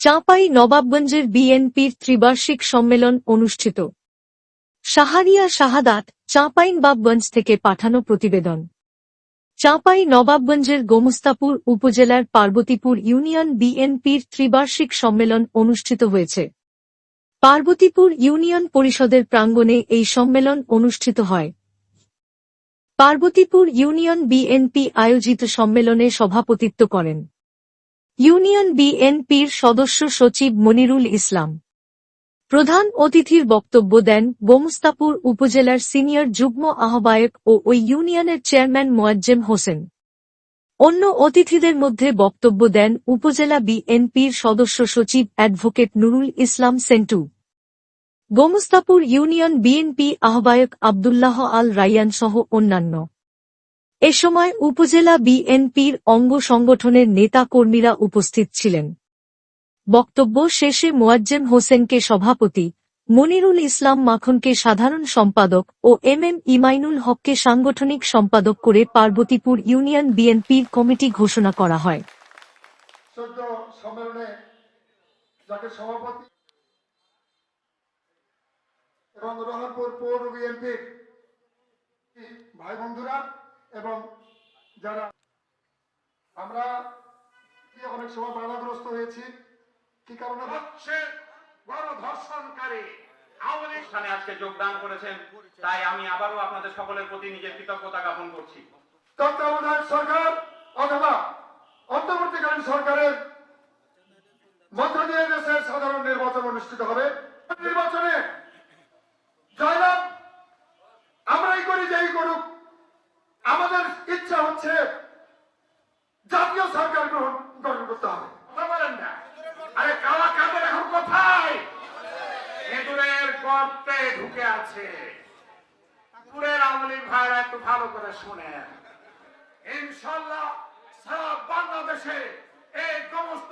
চাঁপাই নবাবগঞ্জের বিএনপির ত্রিবার্ষিক সম্মেলন অনুষ্ঠিত। সাহারিয়া শাহাদাত চাঁপাইনবাবগঞ্জ থেকে পাঠানো প্রতিবেদন। চাঁপাই নবাবগঞ্জের গোমস্তাপুর উপজেলার পার্বতীপুর ইউনিয়ন বিএনপির ত্রিবার্ষিক সম্মেলন অনুষ্ঠিত হয়েছে। পার্বতীপুর ইউনিয়ন পরিষদের প্রাঙ্গণে এই সম্মেলন অনুষ্ঠিত হয়। পার্বতীপুর ইউনিয়ন বিএনপি আয়োজিত সম্মেলনে সভাপতিত্ব করেন। ইউনিয়ন বিএনপির সদস্য সচিব মনিরুল ইসলাম। প্রধান অতিথির বক্তব্য দেন গোমস্তাপুর উপজেলার সিনিয়র যুগ্ম আহ্বায়ক ও ওই ইউনিয়নের চেয়ারম্যান মোয়াজ্জেম হোসেন। অন্য অতিথিদের মধ্যে বক্তব্য দেন উপজেলা বিএনপির সদস্য সচিব advocate Nurul Islam Santu. Gomastapur union BNP আহ্বায়ক আবদুল্লাহ আল রাইয়ান সহ অন্যান্য। এ সময় উপজেলা বিএনপির অঙ্গ সংগঠনের নেতা কর্মীরা উপস্থিত ছিলেন। বক্তব্য শেষে মোয়াজ্জেম হোসেনকে সভাপতি, মনিরুল ইসলাম মাখনকে সাধারণ সম্পাদক ও এম এম ইমাইনুল হককে সাংগঠনিক সম্পাদক করে পার্বতীপুর ইউনিয়ন বিএনপির কমিটি ঘোষণা করা হয়। এবং রহনপুর পৌর বিএনপির ভাই বন্ধুরা এবং যারা আমরা কি অনেক সময় বাধাগ্রস্ত হয়েছি? কি কারণে? হচ্ছে বড় ধর্ষণকারী আওয়ামী স্থানে আজকে যোগদান করেছেন। তাই আমি আবারও আপনাদের সকলের প্রতি নিজের কৃতজ্ঞতা জ্ঞাপন করছি। তত্ত্বাবধায়ক সরকার অথবা অন্তর্বর্তীকালীন সরকারের মধ্য দিয়ে দেশের সাধারণ নির্বাচন অনুষ্ঠিত হবে। আমাদের ইচ্ছা হচ্ছে জাতীয় সরকার গ্রহণ, গঠন করতে হবে। কোথায়? ঢুকে আছে। ভাইরা একটু ভালো করে শুনেন। ইনশাল্লাহ সারা বাংলাদেশে এই সমস্ত